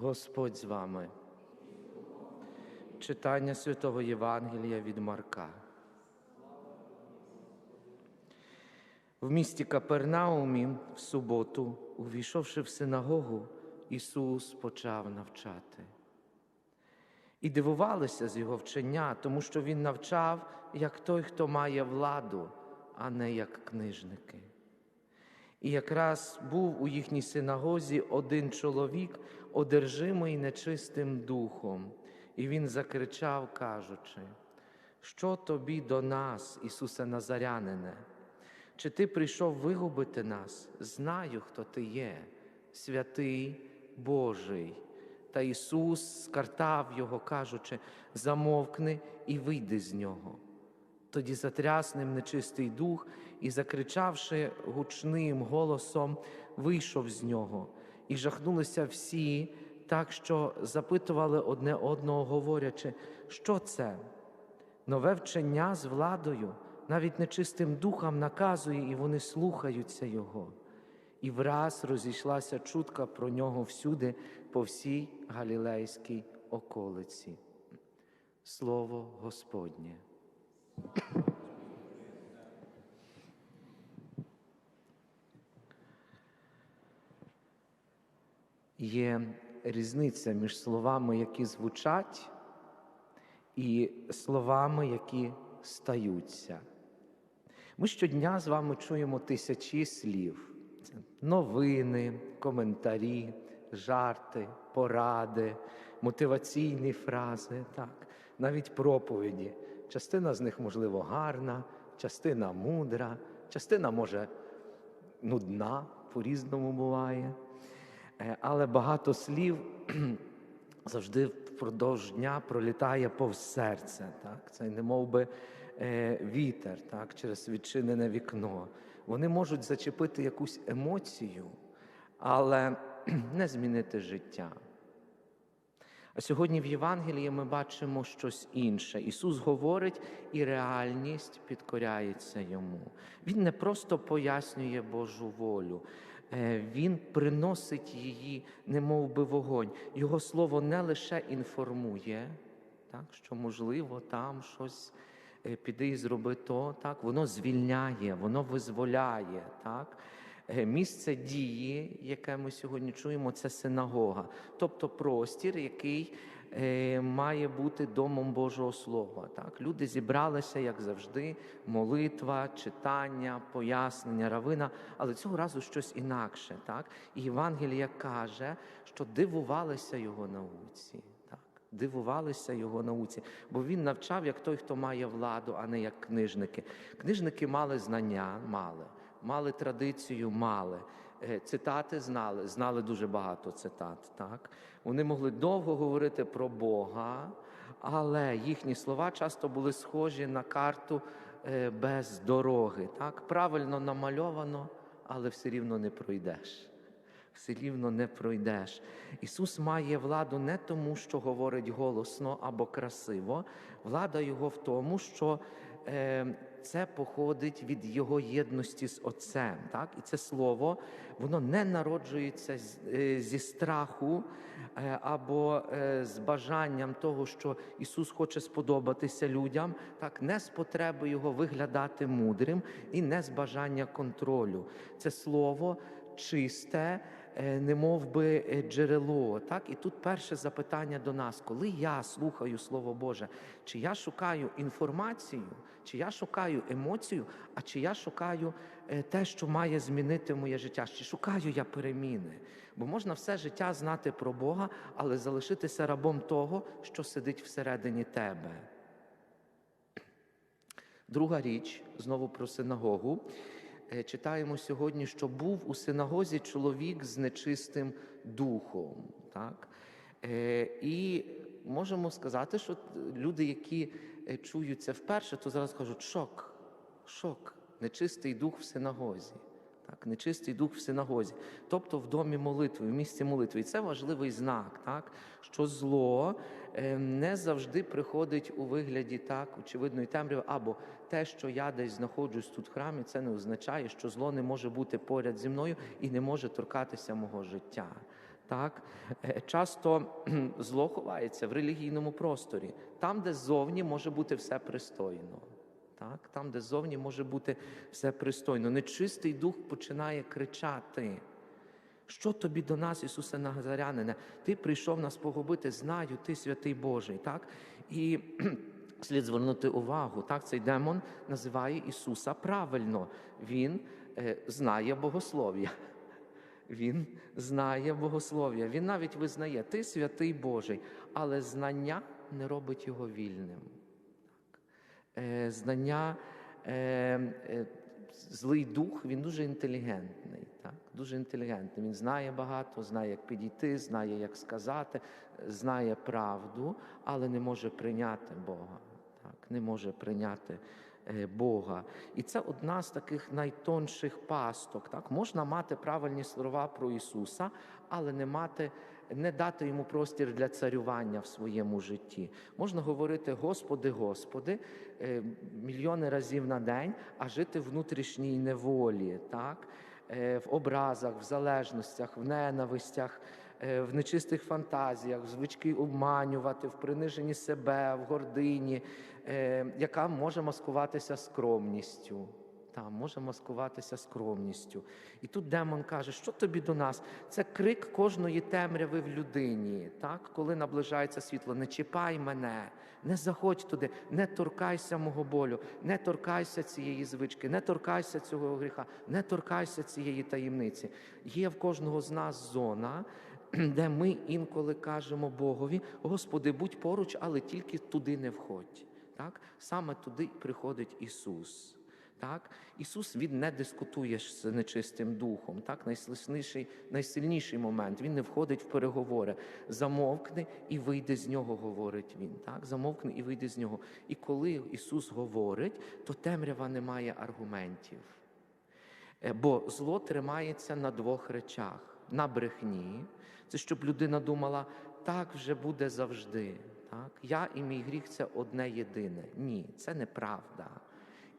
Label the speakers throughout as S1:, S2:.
S1: Господь з вами. Читання Святого Євангелія від Марка. В місті Капернаумі в суботу, увійшовши в синагогу, Ісус почав навчати. І дивувалися з його вчення, тому що Він навчав, як той, хто має владу, а не як книжники. І якраз був у їхній синагозі один чоловік, одержимий нечистим духом, і він закричав, кажучи, що тобі до нас, Ісусе Назарянине? Чи ти прийшов вигубити нас? Знаю, хто ти є, святий Божий. Та Ісус скартав його, кажучи, замовкни і вийди з нього. Тоді затряс ним нечистий дух і, закричавши гучним голосом, вийшов з нього, і жахнулися всі, так що запитували одне одного, говорячи, що це? Нове вчення з владою, навіть нечистим духам наказує, і вони слухаються Його. І враз розійшлася чутка про нього всюди, по всій Галілейській околиці. Слово Господнє. Є різниця між словами, які звучать, і словами, які стаються. Ми щодня з вами чуємо тисячі слів: новини, коментарі, жарти, поради, мотиваційні фрази, так, навіть проповіді. Частина з них, можливо, гарна, частина мудра, частина може нудна, по-різному буває. Е, Але багато слів завжди впродовж дня пролітає повз серце. Так? Це не мов би е, вітер так? через відчинене вікно. Вони можуть зачепити якусь емоцію, але не змінити життя. А сьогодні в Євангелії ми бачимо щось інше. Ісус говорить, і реальність підкоряється йому. Він не просто пояснює Божу волю, Він приносить її, немов би вогонь. Його слово не лише інформує, так, що можливо там щось. е, Піди і зроби то, так воно звільняє, воно визволяє. Так? Е, Місце дії, яке ми сьогодні чуємо, це синагога, тобто простір, який е, має бути домом Божого Слова. Так? Люди зібралися, як завжди, молитва, читання, пояснення, равина, але цього разу щось інакше. Так? І Євангелія каже, що дивувалися його науці. Дивувалися його науці, бо він навчав як той, хто має владу, а не як книжники. Книжники мали знання, мали мали традицію, мали. Е, Цитати знали, знали дуже багато цитат. Так? Вони могли довго говорити про Бога, але їхні слова часто були схожі на карту е, без дороги. Так? Правильно намальовано, але все рівно не пройдеш. Все рівно не пройдеш. Ісус має владу не тому, що говорить голосно або красиво. Влада Його в тому, що це походить від Його єдності з Отцем. Так? І це слово воно не народжується е, зі страху е, або е, з бажанням того, що Ісус хоче сподобатися людям, так, не з потреби Його виглядати мудрим і не з бажання контролю. Це слово чисте, е, не мов би е, джерело. Так? І тут перше запитання до нас: коли я слухаю Слово Боже, чи я шукаю інформацію, чи я шукаю емоцію, а чи я шукаю е, те, що має змінити моє життя? Чи шукаю я переміни? Бо можна все життя знати про Бога, але залишитися рабом того, що сидить всередині тебе. Друга річ, знову про синагогу. Е, Читаємо сьогодні, що був у синагозі чоловік з нечистим духом. Так? Е, І можемо сказати, що люди, які чуються чують це вперше, то зараз кажуть шок, шок, нечистий дух в синагозі. Так, нечистий дух в синагозі, тобто в домі молитви, в місці молитви. І це важливий знак, так, що зло е, не завжди приходить у вигляді так, очевидної темряви, або те, що я десь знаходжусь тут в храмі, це не означає, що зло не може бути поряд зі мною і не може торкатися мого життя. Так? Е, Часто зло ховається в релігійному просторі, там, де ззовні може бути все пристойно. Так? Там, де ззовні може бути все пристойно. Нечистий дух починає кричати. Що тобі до нас, Ісусе Назарянине? Ти прийшов нас погубити, знаю, ти святий Божий. Так? І слід звернути увагу. Так, цей демон називає Ісуса правильно. Він е, знає богослов'я. Він знає богослов'я. Він навіть визнає, ти святий Божий, але знання не робить його вільним. Е, знання, е, е, злий дух, він дуже інтелігентний. Так? Дуже інтелігентний. Він знає багато, знає, як підійти, знає, як сказати, знає правду, але не може прийняти Бога. Так? Не може прийняти Бога. І це одна з таких найтонших пасток. Так? Можна мати правильні слова про Ісуса, але не мати. Не дати йому простір для царювання в своєму житті. Можна говорити Господи, Господи, е, мільйони разів на день, а жити в внутрішній неволі, так? Е, в образах, в залежностях, в ненавистях, е, в нечистих фантазіях, в звички обманювати, в приниженні себе, в гордині, яка може маскуватися скромністю. Та, може маскуватися скромністю. І тут демон каже, що тобі до нас? Це крик кожної темряви в людині. Так? Коли наближається світло, не чіпай мене, не заходь туди, не торкайся мого болю, не торкайся цієї звички, не торкайся цього гріха, не торкайся цієї таємниці. Є в кожного з нас зона, де ми інколи кажемо Богові: Господи, будь поруч, але тільки туди не входь. Так? Саме туди приходить Ісус. Так? Ісус він не дискутує з нечистим духом. Так? Найсильніший, найсильніший момент. Він не входить в переговори. Замовкни і вийде з нього, говорить він. Так? Замовкни і вийде з нього. І коли Ісус говорить, то темрява не має аргументів. Е, Бо зло тримається на двох речах: на брехні, це щоб людина думала, так вже буде завжди. Так? Я і мій гріх це одне єдине. Ні, це неправда.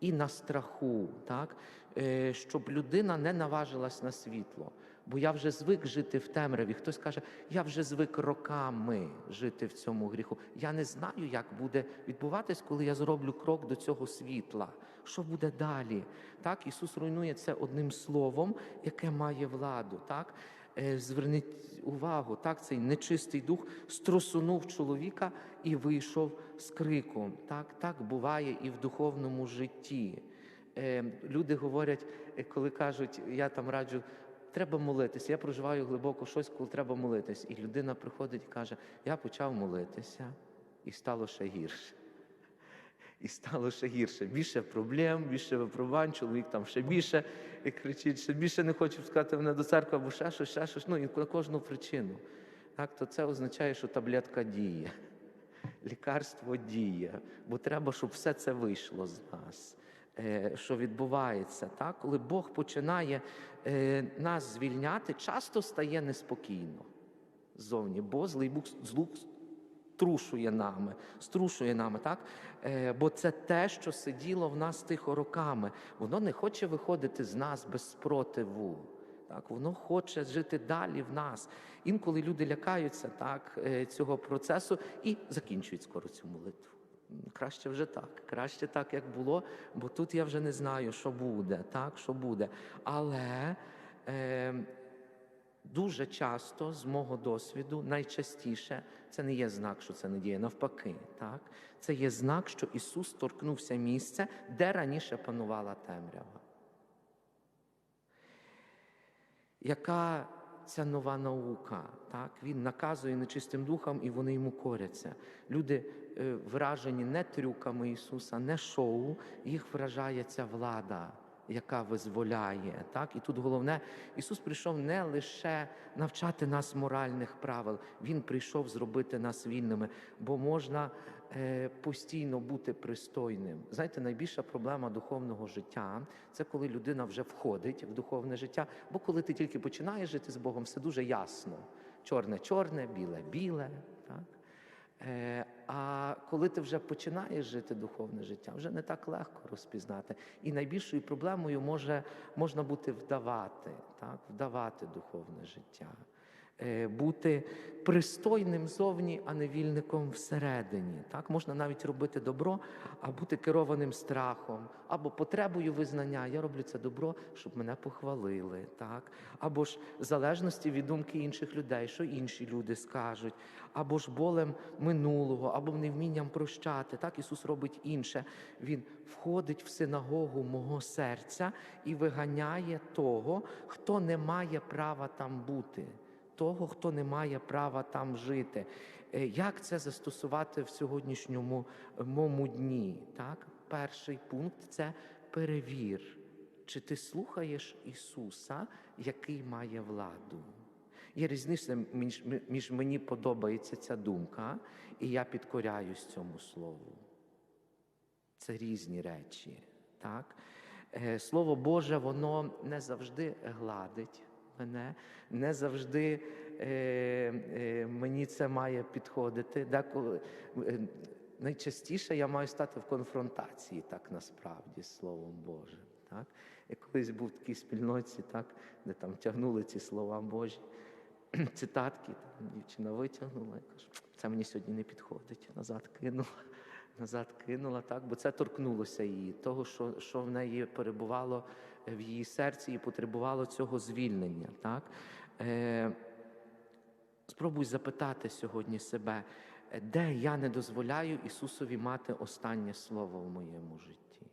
S1: І на страху, так? Е, щоб людина не наважилась на світло. Бо я вже звик жити в темряві. Хтось каже, я вже звик роками жити в цьому гріху. Я не знаю, як буде відбуватись, коли я зроблю крок до цього світла. Що буде далі? Так, Ісус руйнує це одним словом, яке має владу. Так? Е, Зверніть увагу, так, цей нечистий дух струсунув чоловіка і вийшов з криком. Так, так буває і в духовному житті. Е, Люди говорять, е, коли кажуть, я там раджу, треба молитися. Я проживаю глибоко щось, коли треба молитись. І людина приходить і каже: Я почав молитися, і стало ще гірше. І стало ще гірше. Більше проблем, більше випробувань, чоловік там ще більше і кричить, ще більше не хочу пускати мене до церкви, або ще щось, ще щось. Ну і на кожну причину. Так, то це означає, що таблетка діє, лікарство діє, бо треба, щоб все це вийшло з нас. Е, Що відбувається, так? коли Бог починає е, нас звільняти, часто стає неспокійно ззовні, бо злий Бог злук трушує нами, струшує нами, так? Е, бо це те, що сиділо в нас тихо роками. Воно не хоче виходити з нас без спротиву. Так, воно хоче жити далі в нас. Інколи люди лякаються так, цього процесу і закінчують скоро цю молитву. Краще вже так, краще так, як було, бо тут я вже не знаю, що буде, так, що буде. Але е, дуже часто, з мого досвіду, найчастіше це не є знак, що це не діє. Навпаки, так? це є знак, що Ісус торкнувся місця, де раніше панувала темрява. Яка ця нова наука? Так? Він наказує нечистим духам, і вони йому коряться. Люди е, вражені не трюками Ісуса, не шоу, їх вражає ця влада, яка визволяє. Так? І тут головне, Ісус прийшов не лише навчати нас моральних правил, Він прийшов зробити нас вільними, бо можна е, постійно бути пристойним. Знаєте, найбільша проблема духовного життя це коли людина вже входить в духовне життя, бо коли ти тільки починаєш жити з Богом, все дуже ясно. Чорне чорне, біле біле. Так? Е, а коли ти вже починаєш жити духовне життя, вже не так легко розпізнати. І найбільшою проблемою може, можна бути вдавати, так? вдавати духовне життя. Е, бути пристойним зовні, а не вільником всередині. Так можна навіть робити добро, а бути керованим страхом, або потребою визнання. Я роблю це добро, щоб мене похвалили, так або ж в залежності від думки інших людей, що інші люди скажуть, або ж болем минулого, або невмінням прощати. Так Ісус робить інше. Він входить в синагогу мого серця і виганяє того, хто не має права там бути того, хто не має права там жити. Е, Як це застосувати в сьогоднішньому е, моєму дні? Так? Перший пункт це перевір, чи ти слухаєш Ісуса, який має владу. Є різниця між, між мені подобається ця думка, і я підкоряюсь цьому слову. Це різні речі. Так? Е, Слово Боже, воно не завжди гладить мене, не завжди е, е, мені це має підходити. Деколи е, найчастіше я маю стати в конфронтації, так насправді, з Словом Божим. Так? Я колись був в такій спільноті, так, де там тягнули ці слова Божі, цитатки, там дівчина витягнула, я кажу, це мені сьогодні не підходить, назад кинула. Назад кинула, так, бо це торкнулося її, того, що що в неї перебувало в її серці і потребувало цього звільнення. Так? Е, Спробуй запитати сьогодні себе, де я не дозволяю Ісусові мати останнє слово в моєму житті.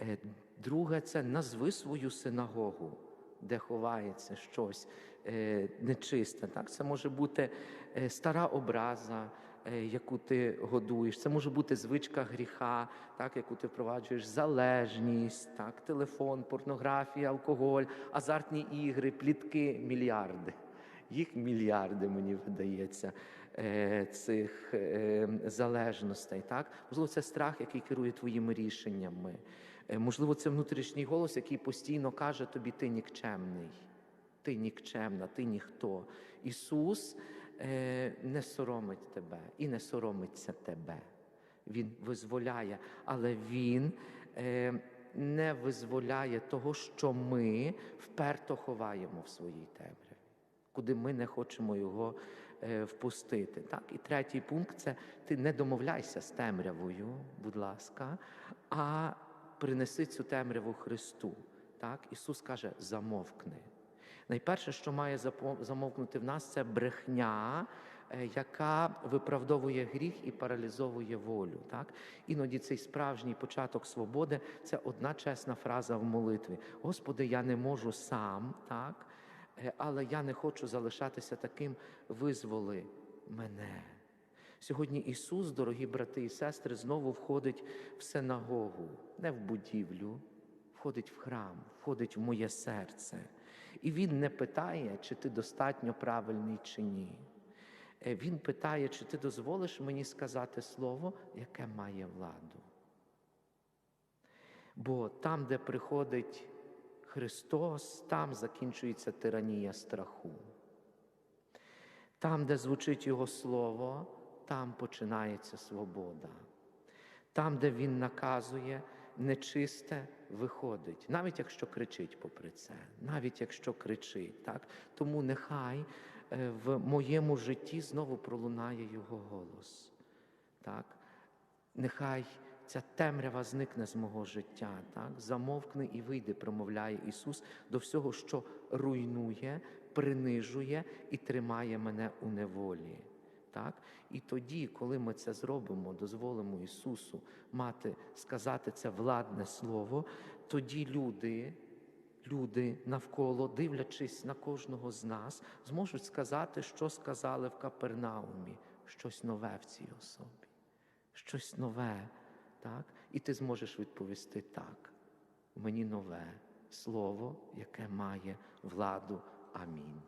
S1: Е, Друге, це назви свою синагогу, де ховається щось е, нечисте. Так? Це може бути е, стара образа. Е, яку ти годуєш. Це може бути звичка гріха, так, яку ти впроваджуєш, залежність, так, телефон, порнографія, алкоголь, азартні ігри, плітки, мільярди. Їх мільярди, мені видається, е, цих е, залежностей. Так? Можливо, це страх, який керує твоїми рішеннями. Можливо, це внутрішній голос, який постійно каже тобі, ти нікчемний, ти нікчемна, ти ніхто. Ісус не соромить тебе і не соромиться тебе. Він визволяє, але Він не визволяє того, що ми вперто ховаємо в своїй темряві, куди ми не хочемо його впустити. Так? І третій пункт це ти не домовляйся з темрявою, будь ласка, а принеси цю темряву Христу. Так? Ісус каже, замовкни. Найперше, що має замовкнути в нас, це брехня, яка виправдовує гріх і паралізовує волю. Так? Іноді цей справжній початок свободи це одна чесна фраза в молитві. Господи, я не можу сам, так? але я не хочу залишатися таким, визволи мене. Сьогодні Ісус, дорогі брати і сестри, знову входить в синагогу, не в будівлю, входить в храм, входить в моє серце. І він не питає, чи ти достатньо правильний чи ні. Він питає, чи ти дозволиш мені сказати слово, яке має владу. Бо там, де приходить Христос, там закінчується тиранія страху. Там, де звучить Його Слово, там починається свобода. Там, де Він наказує, нечисте виходить, навіть якщо кричить попри це, навіть якщо кричить. Так? Тому нехай в моєму житті знову пролунає Його голос. Так? Нехай ця темрява зникне з мого життя, так? замовкне і вийде, промовляє Ісус до всього, що руйнує, принижує і тримає мене у неволі. Так? І тоді, коли ми це зробимо, дозволимо Ісусу мати, сказати це владне Слово, тоді люди, люди навколо, дивлячись на кожного з нас, зможуть сказати, що сказали в Капернаумі, щось нове в цій особі, щось нове. Так? І ти зможеш відповісти так. Мені нове слово, яке має владу. Амінь.